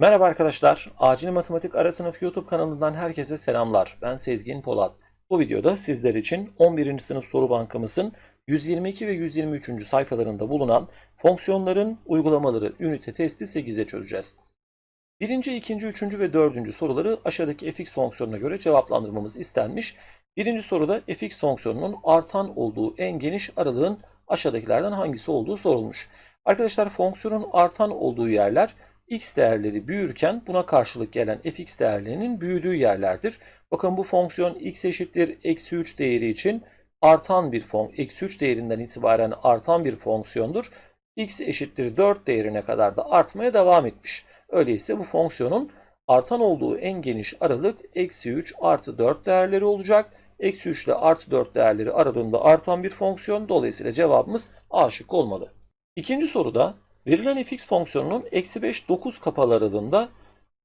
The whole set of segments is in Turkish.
Merhaba arkadaşlar. Acil Matematik Ara Sınıf YouTube kanalından herkese selamlar. Ben Sezgin Polat. Bu videoda sizler için 11. sınıf soru bankamızın 122 ve 123. sayfalarında bulunan fonksiyonların uygulamaları ünite testi 8'e çözeceğiz. Birinci, ikinci, üçüncü ve dördüncü soruları aşağıdaki fx fonksiyonuna göre cevaplandırmamız istenmiş. Birinci soruda fx fonksiyonunun artan olduğu en geniş aralığın aşağıdakilerden hangisi olduğu sorulmuş. Arkadaşlar fonksiyonun artan olduğu yerler x değerleri büyürken buna karşılık gelen fx değerlerinin büyüdüğü yerlerdir. Bakın bu fonksiyon x eşittir eksi 3 değeri için artan bir fon, eksi 3 değerinden itibaren artan bir fonksiyondur. x eşittir 4 değerine kadar da artmaya devam etmiş. Öyleyse bu fonksiyonun artan olduğu en geniş aralık eksi 3 artı 4 değerleri olacak. Eksi 3 ile artı 4 değerleri aralığında artan bir fonksiyon. Dolayısıyla cevabımız A şıkkı olmalı. İkinci soruda verilen fx fonksiyonunun eksi 5 9 kapalı aralığında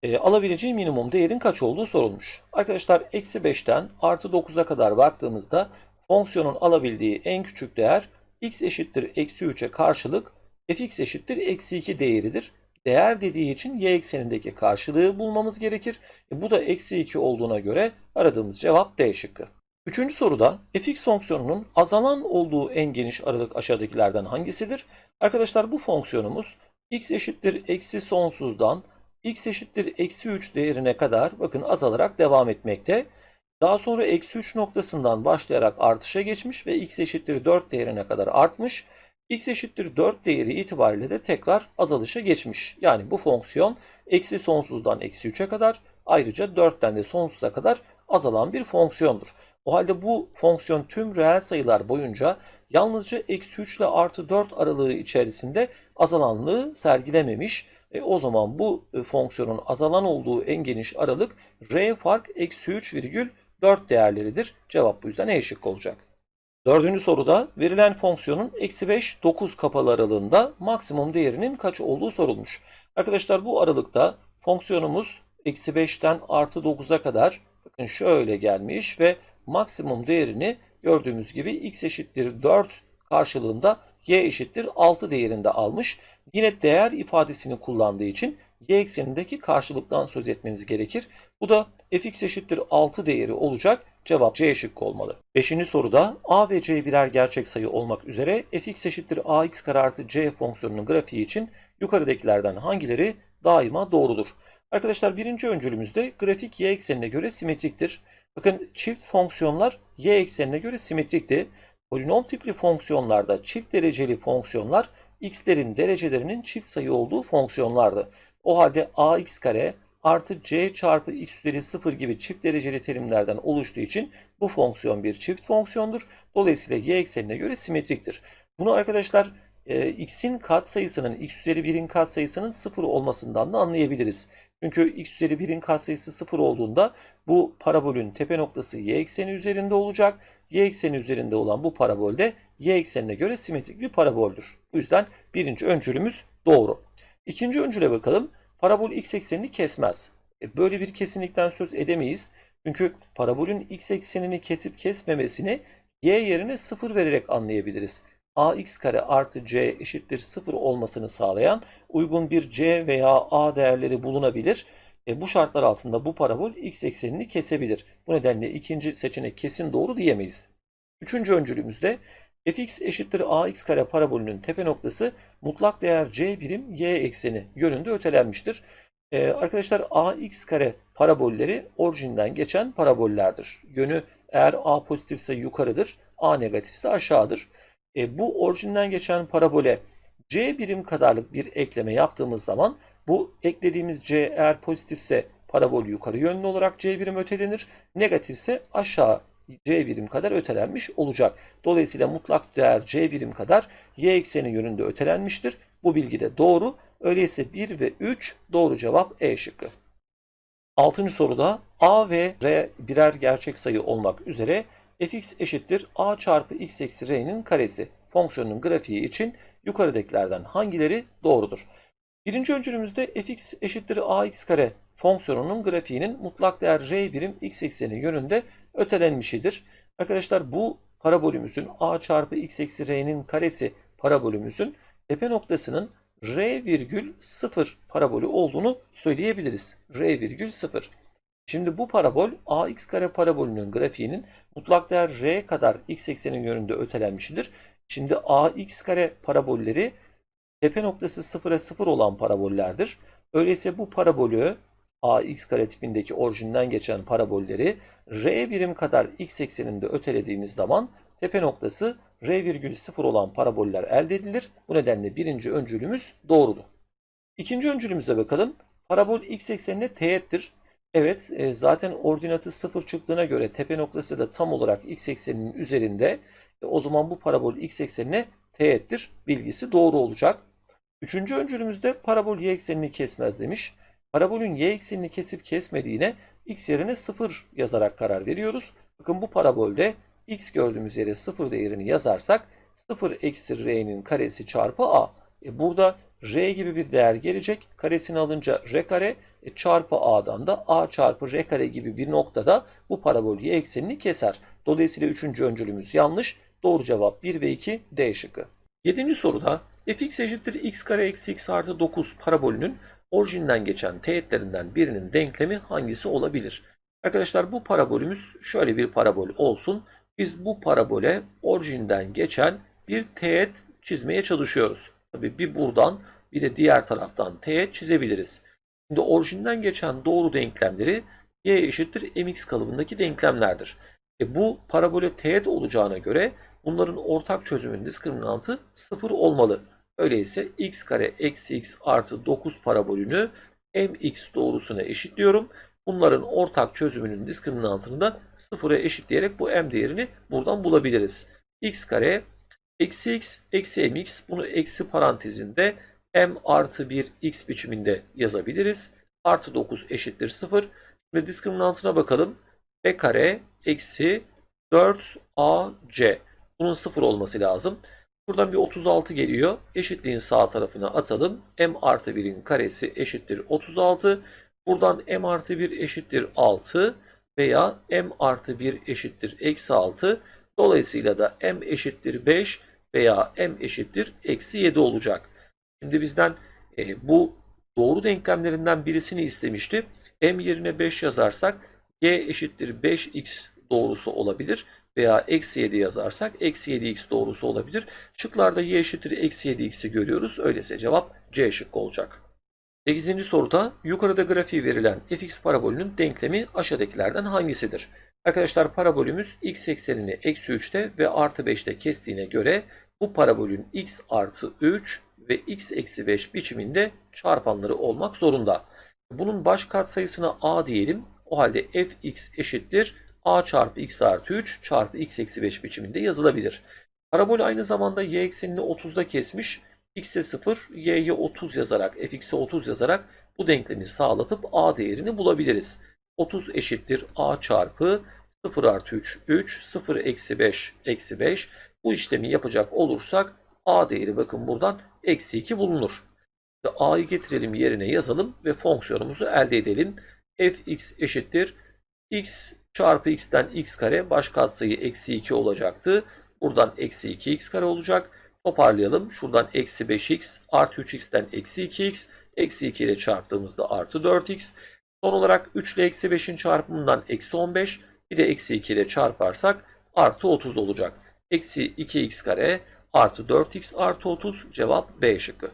e, alabileceği minimum değerin kaç olduğu sorulmuş. Arkadaşlar eksi 5'ten artı 9'a kadar baktığımızda fonksiyonun alabildiği en küçük değer x eşittir eksi 3'e karşılık fx eşittir eksi 2 değeridir. Değer dediği için y eksenindeki karşılığı bulmamız gerekir. E, bu da eksi 2 olduğuna göre aradığımız cevap D şıkkı. Üçüncü soruda fx fonksiyonunun azalan olduğu en geniş aralık aşağıdakilerden hangisidir? Arkadaşlar bu fonksiyonumuz x eşittir eksi sonsuzdan x eşittir eksi 3 değerine kadar bakın azalarak devam etmekte. Daha sonra eksi 3 noktasından başlayarak artışa geçmiş ve x eşittir 4 değerine kadar artmış. x eşittir 4 değeri itibariyle de tekrar azalışa geçmiş. Yani bu fonksiyon eksi sonsuzdan eksi 3'e kadar ayrıca 4'ten de sonsuza kadar azalan bir fonksiyondur. O halde bu fonksiyon tüm reel sayılar boyunca yalnızca eksi 3 ile artı 4 aralığı içerisinde azalanlığı sergilememiş. E, o zaman bu e, fonksiyonun azalan olduğu en geniş aralık r fark eksi 3 virgül 4 değerleridir. Cevap bu yüzden E şıkkı olacak. Dördüncü soruda verilen fonksiyonun eksi 5 9 kapalı aralığında maksimum değerinin kaç olduğu sorulmuş. Arkadaşlar bu aralıkta fonksiyonumuz eksi 5'ten artı 9'a kadar bakın şöyle gelmiş ve maksimum değerini gördüğümüz gibi x eşittir 4 karşılığında y eşittir 6 değerinde almış. Yine değer ifadesini kullandığı için y eksenindeki karşılıktan söz etmeniz gerekir. Bu da fx eşittir 6 değeri olacak. Cevap C şıkkı olmalı. Beşinci soruda a ve c birer gerçek sayı olmak üzere fx eşittir ax kare artı c fonksiyonunun grafiği için yukarıdakilerden hangileri daima doğrudur? Arkadaşlar birinci öncülümüzde grafik y eksenine göre simetriktir. Bakın çift fonksiyonlar y eksenine göre simetrikti. Polinom tipli fonksiyonlarda çift dereceli fonksiyonlar x'lerin derecelerinin çift sayı olduğu fonksiyonlardı. O halde ax kare artı c çarpı x üzeri 0 gibi çift dereceli terimlerden oluştuğu için bu fonksiyon bir çift fonksiyondur. Dolayısıyla y eksenine göre simetriktir. Bunu arkadaşlar e, x'in katsayısının x üzeri 1'in katsayısının 0 olmasından da anlayabiliriz. Çünkü x üzeri 1'in katsayısı 0 olduğunda bu parabolün tepe noktası y ekseni üzerinde olacak. Y ekseni üzerinde olan bu parabol de y eksenine göre simetrik bir paraboldür. Bu yüzden birinci öncülümüz doğru. İkinci öncüle bakalım. Parabol x eksenini kesmez. E böyle bir kesinlikten söz edemeyiz. Çünkü parabolün x eksenini kesip kesmemesini y yerine 0 vererek anlayabiliriz ax kare artı c eşittir 0 olmasını sağlayan uygun bir c veya a değerleri bulunabilir. E, bu şartlar altında bu parabol x eksenini kesebilir. Bu nedenle ikinci seçenek kesin doğru diyemeyiz. Üçüncü öncülümüzde fx eşittir ax kare parabolünün tepe noktası mutlak değer c birim y ekseni yönünde ötelenmiştir. Ee, arkadaşlar ax kare parabolleri orijinden geçen parabollerdir. Yönü eğer a pozitifse yukarıdır, a negatifse aşağıdır. E, bu orijinden geçen parabole c birim kadarlık bir ekleme yaptığımız zaman bu eklediğimiz c eğer pozitifse parabol yukarı yönlü olarak c birim ötelenir. Negatifse aşağı c birim kadar ötelenmiş olacak. Dolayısıyla mutlak değer c birim kadar y ekseni yönünde ötelenmiştir. Bu bilgi de doğru. Öyleyse 1 ve 3 doğru cevap E şıkkı. Altıncı soruda a ve r birer gerçek sayı olmak üzere fx eşittir a çarpı x eksi r'nin karesi fonksiyonun grafiği için yukarıdakilerden hangileri doğrudur? Birinci öncülümüzde fx eşittir ax kare fonksiyonunun grafiğinin mutlak değer r birim x ekseni yönünde ötelenmişidir. Arkadaşlar bu parabolümüzün a çarpı x eksi r'nin karesi parabolümüzün tepe noktasının R virgül 0 parabolü olduğunu söyleyebiliriz. R virgül 0. Şimdi bu parabol ax kare parabolünün grafiğinin mutlak değer r kadar x eksenin yönünde ötelenmişidir. Şimdi ax kare parabolleri tepe noktası 0'a 0 olan parabollerdir. Öyleyse bu parabolü ax kare tipindeki orijinden geçen parabolleri r birim kadar x ekseninde ötelediğimiz zaman tepe noktası r virgül 0 olan paraboller elde edilir. Bu nedenle birinci öncülümüz doğrudur. İkinci öncülümüze bakalım. Parabol x eksenine teğettir. Evet e, zaten ordinatı 0 çıktığına göre tepe noktası da tam olarak x ekseninin üzerinde. E, o zaman bu parabol x eksenine teğettir. Bilgisi doğru olacak. Üçüncü öncülümüzde parabol y eksenini kesmez demiş. Parabolün y eksenini kesip kesmediğine x yerine 0 yazarak karar veriyoruz. Bakın bu parabolde x gördüğümüz yere 0 değerini yazarsak 0 eksi r'nin karesi çarpı a. E burada r gibi bir değer gelecek. Karesini alınca r kare çarpı a'dan da a çarpı r kare gibi bir noktada bu parabol y eksenini keser. Dolayısıyla üçüncü öncülümüz yanlış. Doğru cevap 1 ve 2 D şıkkı. Yedinci soruda fx eşittir x kare eksi x artı 9 parabolünün orijinden geçen teğetlerinden birinin denklemi hangisi olabilir? Arkadaşlar bu parabolümüz şöyle bir parabol olsun. Biz bu parabole orijinden geçen bir teğet çizmeye çalışıyoruz. Tabii bir buradan bir de diğer taraftan teğet çizebiliriz. Şimdi orijinden geçen doğru denklemleri y eşittir mx kalıbındaki denklemlerdir. E bu parabole teğet olacağına göre bunların ortak çözümünün diskriminantı 0 olmalı. Öyleyse x kare eksi x artı 9 parabolünü mx doğrusuna eşitliyorum. Bunların ortak çözümünün diskriminantını da 0'a eşitleyerek bu m değerini buradan bulabiliriz. x kare eksi x eksi mx bunu eksi parantezinde m artı 1 x biçiminde yazabiliriz. Artı 9 eşittir 0. Şimdi diskriminantına bakalım. b kare eksi 4ac. Bunun 0 olması lazım. Buradan bir 36 geliyor. Eşitliğin sağ tarafına atalım. m artı 1'in karesi eşittir 36. Buradan m artı 1 eşittir 6 veya m artı 1 eşittir eksi 6. Dolayısıyla da m eşittir 5 veya m eşittir eksi 7 olacak. Şimdi bizden e, bu doğru denklemlerinden birisini istemişti. m yerine 5 yazarsak g eşittir 5x doğrusu olabilir. Veya eksi 7 yazarsak eksi 7x doğrusu olabilir. Şıklarda y eşittir eksi 7x'i görüyoruz. Öyleyse cevap C şıkkı olacak. 8. soruda yukarıda grafiği verilen fx parabolünün denklemi aşağıdakilerden hangisidir? Arkadaşlar parabolümüz x eksenini eksi 3'te ve artı 5'te kestiğine göre bu parabolün x artı 3 ve x eksi 5 biçiminde çarpanları olmak zorunda. Bunun baş katsayısına a diyelim. O halde fx eşittir a çarpı x artı 3 çarpı x eksi 5 biçiminde yazılabilir. Parabol aynı zamanda y eksenini 30'da kesmiş. x'e 0, y'ye 30 yazarak, fx'e 30 yazarak bu denklemi sağlatıp a değerini bulabiliriz. 30 eşittir a çarpı 0 artı 3, 3, 0 eksi 5, eksi 5. Bu işlemi yapacak olursak a değeri bakın buradan eksi 2 bulunur. a'yı getirelim yerine yazalım ve fonksiyonumuzu elde edelim. fx eşittir x çarpı x'ten x kare baş katsayı eksi 2 olacaktı. Buradan eksi 2x kare olacak. Toparlayalım. Şuradan eksi 5x artı 3x'ten eksi 2x. Eksi 2 ile çarptığımızda artı 4x. Son olarak 3 ile eksi 5'in çarpımından eksi 15. Bir de eksi 2 ile çarparsak artı 30 olacak. Eksi 2x kare artı 4x artı 30 cevap B şıkkı.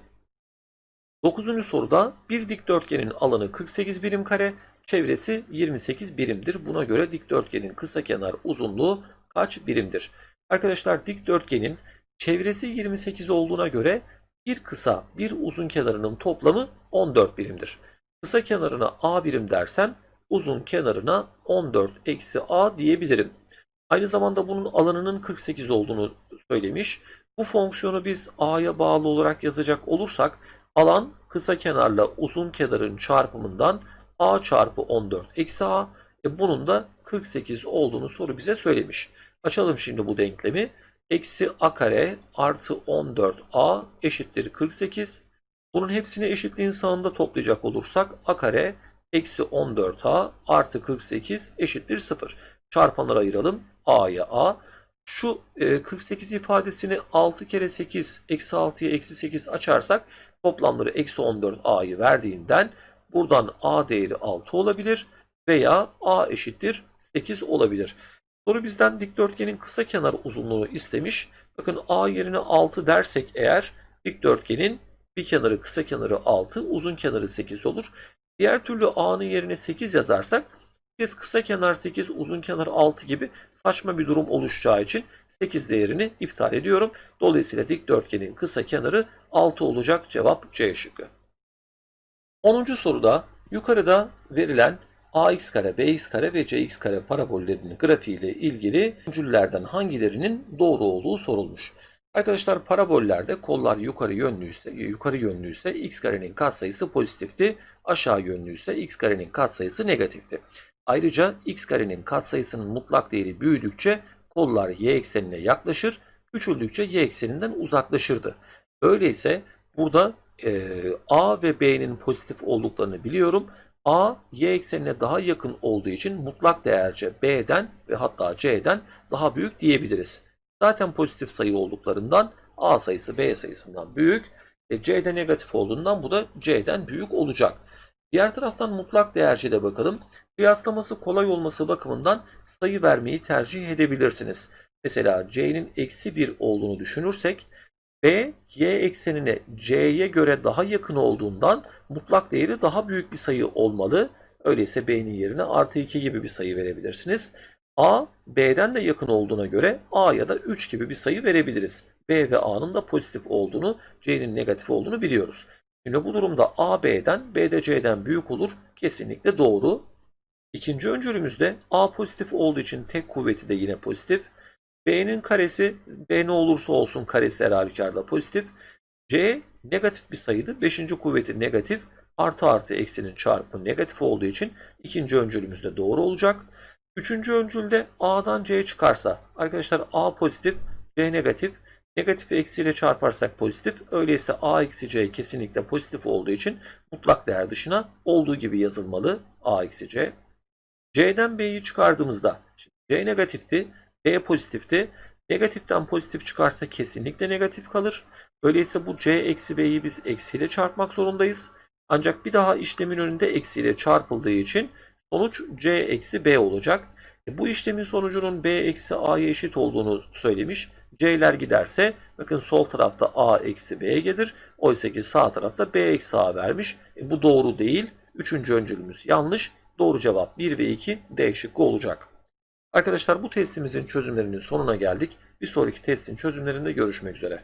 9. soruda bir dikdörtgenin alanı 48 birim kare, çevresi 28 birimdir. Buna göre dikdörtgenin kısa kenar uzunluğu kaç birimdir? Arkadaşlar dikdörtgenin çevresi 28 olduğuna göre bir kısa bir uzun kenarının toplamı 14 birimdir. Kısa kenarına a birim dersen uzun kenarına 14 eksi a diyebilirim. Aynı zamanda bunun alanının 48 olduğunu söylemiş. Bu fonksiyonu biz a'ya bağlı olarak yazacak olursak alan kısa kenarla uzun kenarın çarpımından a çarpı 14 eksi a. E bunun da 48 olduğunu soru bize söylemiş. Açalım şimdi bu denklemi. Eksi a kare artı 14a eşittir 48. Bunun hepsini eşitliğin sağında toplayacak olursak a kare eksi 14a artı 48 eşittir 0. Çarpanlara ayıralım. a'ya a. Şu e, 48 ifadesini 6 kere 8 eksi 6'ya eksi 8 açarsak toplamları eksi 14 a'yı verdiğinden buradan a değeri 6 olabilir veya a eşittir 8 olabilir. Soru bizden dikdörtgenin kısa kenar uzunluğunu istemiş. Bakın a yerine 6 dersek eğer dikdörtgenin bir kenarı kısa kenarı 6 uzun kenarı 8 olur. Diğer türlü a'nın yerine 8 yazarsak kez kısa kenar 8 uzun kenar 6 gibi saçma bir durum oluşacağı için 8 değerini iptal ediyorum. Dolayısıyla dikdörtgenin kısa kenarı 6 olacak cevap C şıkkı. 10. soruda yukarıda verilen ax kare, bx kare ve cx kare parabollerinin grafiği ile ilgili öncüllerden hangilerinin doğru olduğu sorulmuş. Arkadaşlar parabollerde kollar yukarı yönlüyse, yukarı yönlüyse x karenin katsayısı pozitifti, aşağı yönlüyse x karenin katsayısı negatifti. Ayrıca x karenin katsayısının mutlak değeri büyüdükçe kollar y eksenine yaklaşır, küçüldükçe y ekseninden uzaklaşırdı. Öyleyse burada e, a ve b'nin pozitif olduklarını biliyorum. A, y eksenine daha yakın olduğu için mutlak değerce B'den ve hatta C'den daha büyük diyebiliriz. Zaten pozitif sayı olduklarından A sayısı B sayısından büyük. E, C'de negatif olduğundan bu da C'den büyük olacak. Diğer taraftan mutlak değerce de bakalım. Kıyaslaması kolay olması bakımından sayı vermeyi tercih edebilirsiniz. Mesela C'nin eksi 1 olduğunu düşünürsek B, y eksenine c'ye göre daha yakın olduğundan mutlak değeri daha büyük bir sayı olmalı. Öyleyse b'nin yerine artı 2 gibi bir sayı verebilirsiniz. a, b'den de yakın olduğuna göre a ya da 3 gibi bir sayı verebiliriz. b ve a'nın da pozitif olduğunu, c'nin negatif olduğunu biliyoruz. Şimdi bu durumda a b'den, b de c'den büyük olur. Kesinlikle doğru. İkinci öncülümüzde a pozitif olduğu için tek kuvveti de yine pozitif. B'nin karesi B ne olursa olsun karesi her halükarda pozitif. C negatif bir sayıdı. Beşinci kuvveti negatif. Artı artı eksinin çarpımı negatif olduğu için ikinci öncülümüz de doğru olacak. Üçüncü öncülde A'dan C çıkarsa arkadaşlar A pozitif C negatif. Negatif eksiyle çarparsak pozitif. Öyleyse A eksi C kesinlikle pozitif olduğu için mutlak değer dışına olduğu gibi yazılmalı A eksi C. C'den B'yi çıkardığımızda C negatifti. B pozitifti. Negatiften pozitif çıkarsa kesinlikle negatif kalır. Öyleyse bu C eksi B'yi biz eksiyle çarpmak zorundayız. Ancak bir daha işlemin önünde eksiyle çarpıldığı için sonuç C eksi B olacak. E bu işlemin sonucunun B eksi A'ya eşit olduğunu söylemiş. C'ler giderse bakın sol tarafta A eksi B gelir. Oysa ki sağ tarafta B eksi A vermiş. E bu doğru değil. Üçüncü öncülümüz yanlış. Doğru cevap 1 ve 2 D şıkkı olacak. Arkadaşlar bu testimizin çözümlerinin sonuna geldik. Bir sonraki testin çözümlerinde görüşmek üzere.